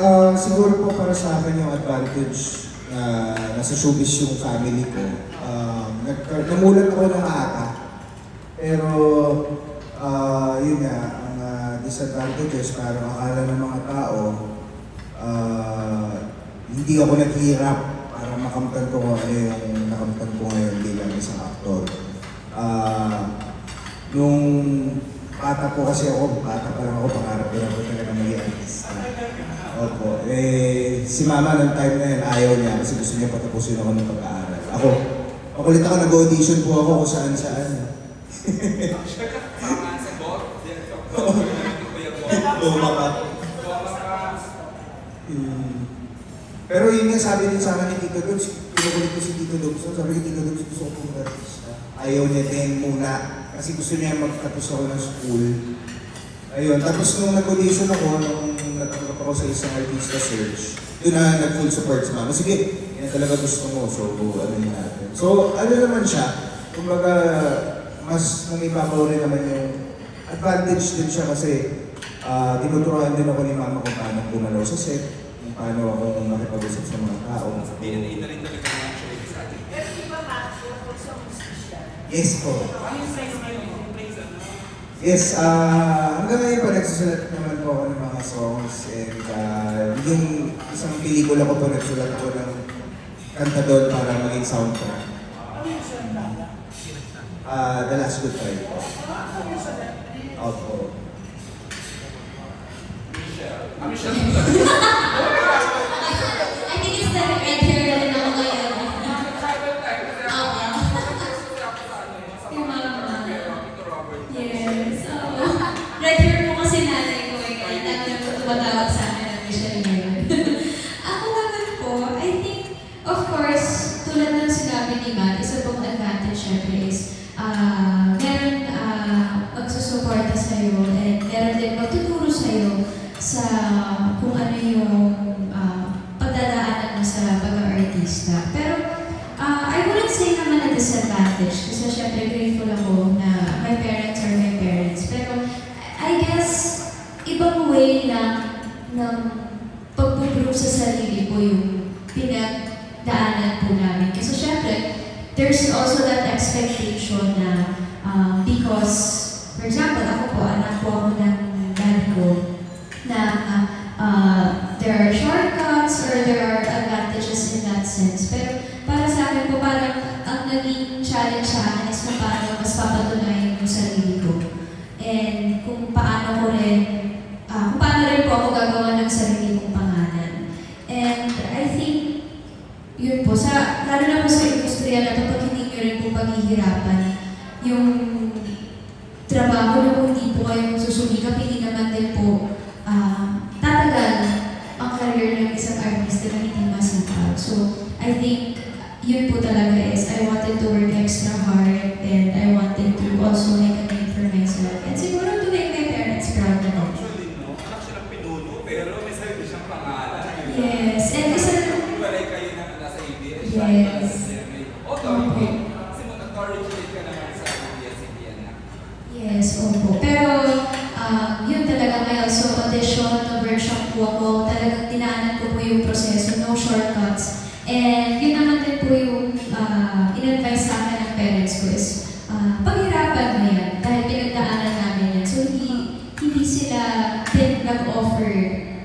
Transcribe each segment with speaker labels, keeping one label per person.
Speaker 1: Ah, siguro po para sa akin yung advantage na nasa showbiz yung family ko. Nagka- namulat ako ng maaga. Pero, ah, yun nga, ang ah, disadvantages, parang akala ng mga tao, ah, hindi ako naghihirap para makamtan ko ano yung nakamtan ko ngayon bilang isang aktor. Ah, nung bata po kasi ako, bata pa lang ako, pangarap ko lang ako talaga maging artista. Opo. Eh, si mama ng time na yun, ayaw niya kasi gusto niya patapusin ako ng pag-aaral. Ako, makulit ako, nag-audition po ako kung saan-saan. Luma pa. Hmm. Pero yun nga sabi din sa akin ni Tito Dogs, kinukulit ko si Tito Dogs, sabi ni Tito Dogs, gusto ko pong artista. Ayaw niya din muna, kasi gusto niya magtapos ako ng school. Ayun, tapos nung nag-audition ako, nung natanggap ako sa isang artista search, doon na nag-full support sa mama. Sige, yan talaga gusto mo, so ano yun natin. So, ano naman siya, kumbaga, mas nangibabaw rin naman yung advantage din siya kasi ah tinuturuan din ako ni mama kung paano gumalaw sa set, paano ako makipag-usap sa mga tao.
Speaker 2: Hindi na rin talaga ng showbiz sa atin.
Speaker 3: Pero di ba, Matthew, kung sa musician,
Speaker 1: Yes po.
Speaker 2: Ano ano?
Speaker 1: Yes, ah hanggang ngayon pa nagsusulat naman po ako ng mga songs and ah yung isang pelikula ko po nagsulat ako ng kanta doon para maging soundtrack.
Speaker 3: ano?
Speaker 1: Ah, The Last Good Fight po.
Speaker 3: Ano?
Speaker 1: Opo.
Speaker 2: Michelle. Michelle.
Speaker 4: pag-artista. Pero, ah, I wouldn't say naman na disadvantage kasi syempre grateful ako na my parents are my parents. Pero, I guess, ibang way lang ng pag-prove sa sarili ko yung pinagdaanan po namin. Kasi syempre, there's also that expectation na um, because, for example, ako po, anak po ako ng dad ko, na uh, there are shortcuts or there are advantages in that sense. Pero para sa akin po, parang ang naging challenge sa akin is kung paano mas papatunayan yung sarili ko. And kung paano ko rin, ah, kung paano rin po ako gagawa ng sarili kong pangalan. And I think, yun po, sa, lalo na po sa industriya na ito, pag hindi nyo rin po paghihirapan, yung trabaho na kung hindi po kayo susumikap, hindi naman din po ah, tatagal ang career ng isang artista na hindi masipag. So, I think yun po talaga is I wanted to work extra hard and I wanted to also make a name for myself. And siguro to make my parents proud na din.
Speaker 2: Actually, no? Anak siya ng pinuno, pero may sarili siyang pangalan.
Speaker 4: Yes, and isa
Speaker 2: Walay kayo na nasa ABS.
Speaker 4: Yes.
Speaker 2: O, Tori, kasi mo nag-originate ka naman sa ABS-CBN na.
Speaker 4: Yes, opo. Pero, um, yun talaga may also audition, na-workshop po ako. Talagang dinaanan ko po yung proseso, no shortcuts. And yun naman din po yung uh, in-advise sa akin ng parents ko is, uh, paghirapan mo yan dahil pinagdaanan namin yan. So, hindi, hindi sila din nag-offer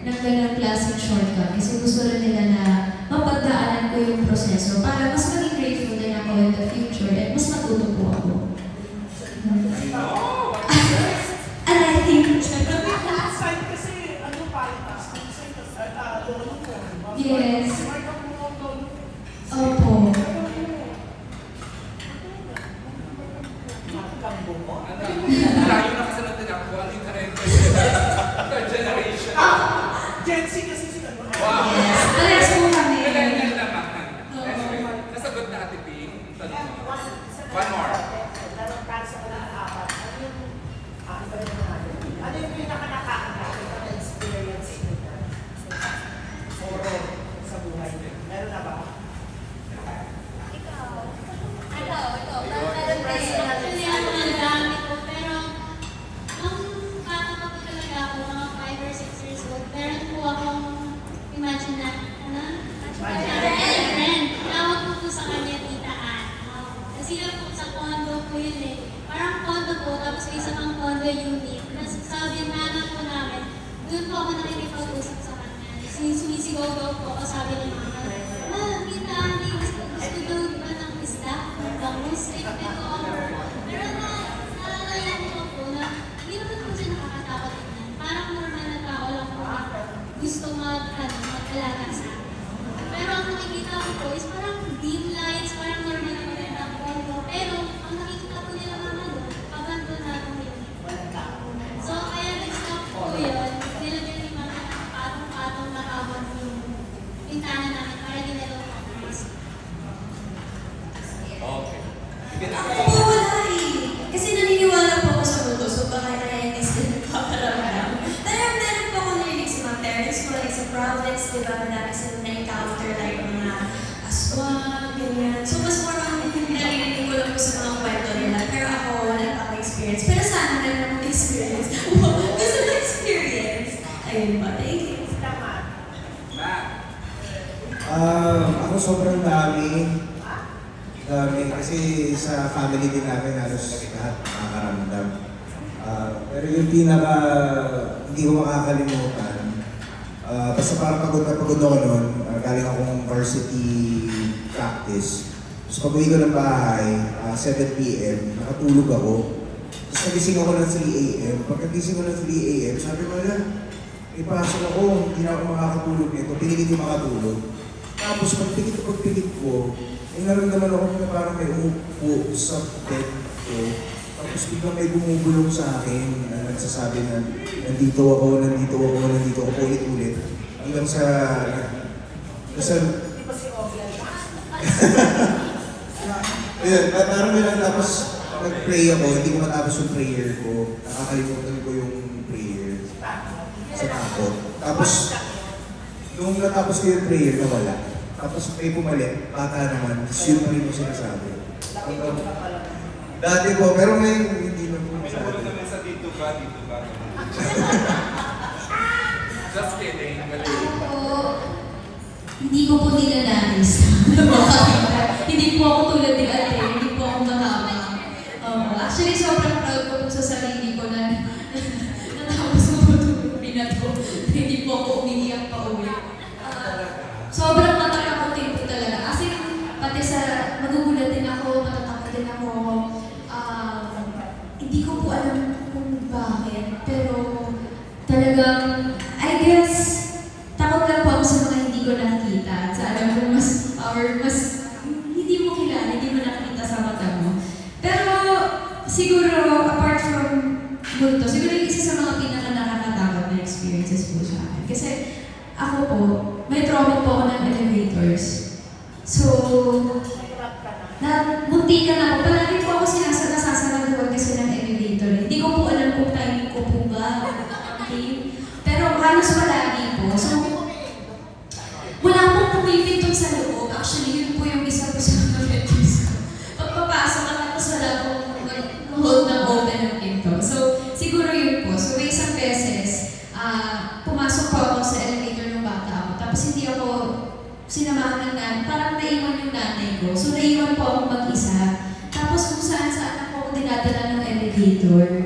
Speaker 4: ng ganang klaseng shortcut kasi gusto rin nila na mapagdaanan ko yung proseso para mas maging grateful din ako in the future and mas matuto po ako. And I think? Yes. Opo?
Speaker 2: Layo na kasi natin ako. Ano yung generation?
Speaker 3: Gen Z kasi sila.
Speaker 2: Wow!
Speaker 4: meron po
Speaker 3: akong ano? imagine na, ano?
Speaker 5: Friend. Friend. Tawag ko po sa kanya, Tita Ann. Kasi yun po sa condo po yun eh. Parang condo po, tapos may isa pang condo unit. Tapos sa binana po namin,
Speaker 4: doon po ako nakikipag-usap sa kanya. Sumisigaw daw po ako, sabi ni Mama. Ma, Tita Ann, gusto, gusto daw ba ng
Speaker 2: isda?
Speaker 1: Bangus, take it. Dami. Kasi sa family din namin halos lahat nakakaramdam. Ah, pero yung pinaka hindi ko makakalimutan, ah, basta parang pagod na pagod ako noon, ah, galing akong varsity practice. Tapos pag uwi ko ng bahay, ah, 7 p.m., nakatulog ako. Tapos nagising ako ng 3 a.m. Pagkagising ko ng 3 a.m., sabi ko, ala, ipasok ako, hindi na ako makakatulog nito. Pinilit ko makatulog. Tapos pagpikit pagpikit ko, may naramdaman ako na parang may umupo sa bed ko. Tapos biglang may bumubulong sa akin na nagsasabi na nandito ako, nandito ako, nandito ako, ulit-ulit. Hanggang sa... Sa...
Speaker 3: Di ba si Obian?
Speaker 1: Ayun, pa- parang may lang tapos nag-pray ako, hindi ko matapos yung prayer ko. Nakakalimutan ko yung prayer sa takot. Tapos, nung natapos ko yung prayer, nawala. Tapos may bumalik, bata naman, rin yung sinasabi. Dati po, pero ngayon hindi na po
Speaker 2: May nahulog naman sa dito ba, dito ba? Just kidding.
Speaker 4: Ako, hindi ko po nilalais. hindi po ako tulad ni ate, hindi po ako mahaba. Um, actually, sobrang proud ko po sa sarili ko na natapos ko po itong binato. hindi po ako umiiyak pa siguro yung isa sa mga pinaka nakakatakot na experiences po sa akin. Kasi, ako po, may trauma po ako ng elevators. So,
Speaker 3: na.
Speaker 4: munti ka na ako. Palagi po ako sinasa nasasaraduhan kasi ng elevator. Hindi ko po alam kung timing ko po ba. Okay? Pero halos palagi po. So, ko. So, naiwan po ako mag-isa. Tapos kung saan saan ako dinadala ng elevator.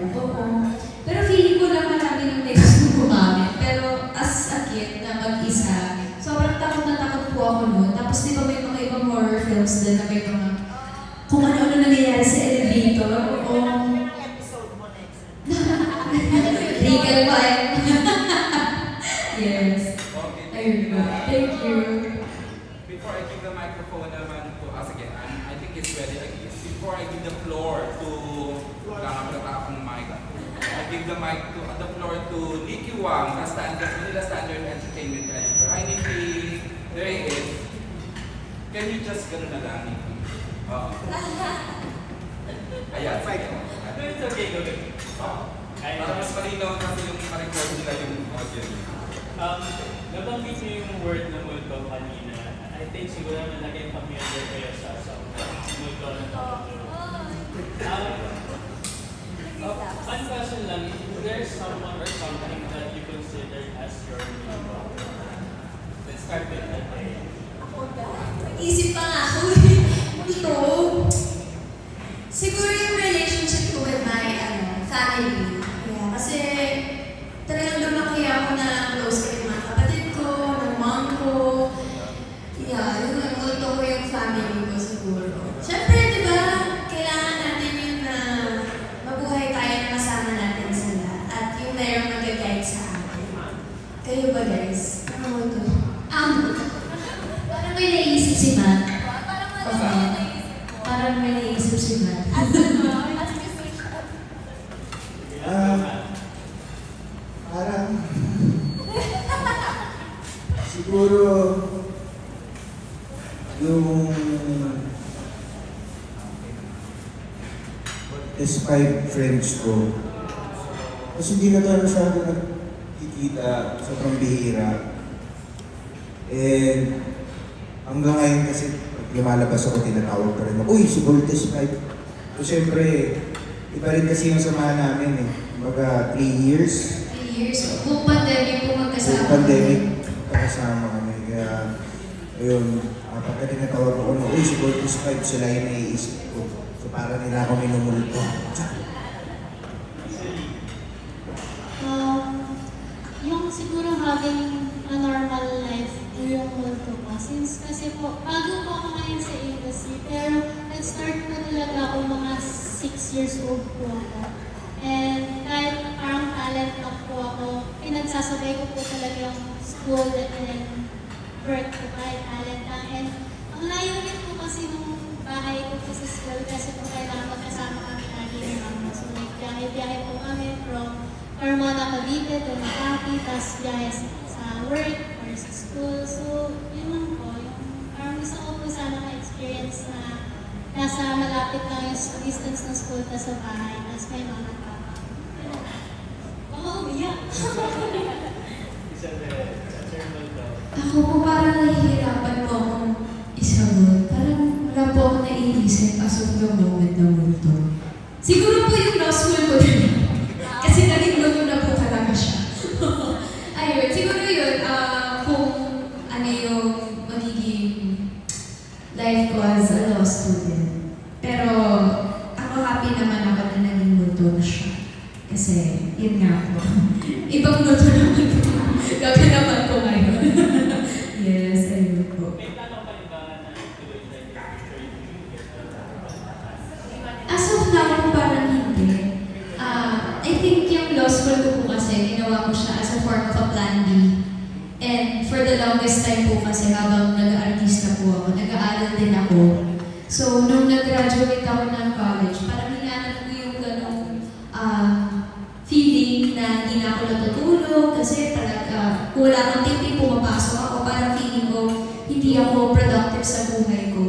Speaker 2: Nikki Wang, the standard, Manila Standard Entertainment Editor. Hi Nikki, there he is. Can you just gano'n na lang, Nikki? Oo. Ayan, sige.
Speaker 6: It's okay, go ahead. Ay,
Speaker 2: Para mas malinaw kasi yung ma-record nila yung audio.
Speaker 6: um, nabanggit niyo yung word na multo kanina. I think siguro na naging familiar kayo sa sa multo na Um, uh, one question lang, is there someone or something that you consider as your hero? Let's
Speaker 4: Kayo ba guys? Ano mo to? Um, parang may naisip si Matt. Okay. Parang may naisip si Matt.
Speaker 1: Ah, parang siguro yung is five friends ko. Kasi hindi na tayo masyado nagkikita, sobrang bihira. And hanggang ngayon kasi pag lumalabas ako, tinatawag pa rin ako, Uy, si Voltes 5. So siyempre, iba rin kasi yung samahan namin eh. Kumbaga, 3 years,
Speaker 4: Three years. Kung pandemic po
Speaker 1: Sa
Speaker 4: magkasama.
Speaker 1: pandemic, kasama kami. Kaya, ayun, uh, pagka tinatawag ako uy, si Voltus 5, sila yung naiisip ko. So, para nila ako minumulto.
Speaker 5: Um, yung siguro having a normal life po ko. Since kasi po, bago po ako ngayon sa industry, pero nag-start po talaga ako mga 6 years old po ako. And kahit parang talent na po ako, pinagsasabay ko po talaga yung school and then work ko kahit talent lang. And ang layo rin po kasi nung bahay ko po sa school kasi po kailangan magkasama kami lagi ng mama. So like, biyahe-biyahe po kami from Carmona, Cavite to Makati, tapos biyahe sa, work or sa school. So, yun lang po. Yung, parang gusto ko po sana ma-experience na nasa malapit lang yung distance ng school ta sa bahay, tapos may mama papa. Oo, umiyak.
Speaker 4: Ako po parang nahihirapan po akong isagot. Parang wala po akong naiisip as of the moment na multo. Siguro po yung law school ko din. Kasi naging multo na po talaga siya. Ayun, siguro yun, ah, kung ano yung magiging life ko as a law student. Pero ako happy naman ako na naging multo na siya. Kasi yun nga po. Ibang multo naman po. Gabi naman po ngayon. yes, ayun po.
Speaker 6: May tanong pa rin ba na tuloy na yung future
Speaker 4: As of now po parang hindi. Ah, I think yung law school ko po kasi, ginawa ko siya as a form of a plan B. And for the longest time po kasi habang nag-artista po ako, nag-aaral din ako. So, nung nag-graduate ako ng college, parang hinanap ko yung ganong ah, feeling na hindi na ako natutulog kasi talaga, kung wala akong tiping pumapasok ako, parang feeling ko hindi ako productive sa buhay ko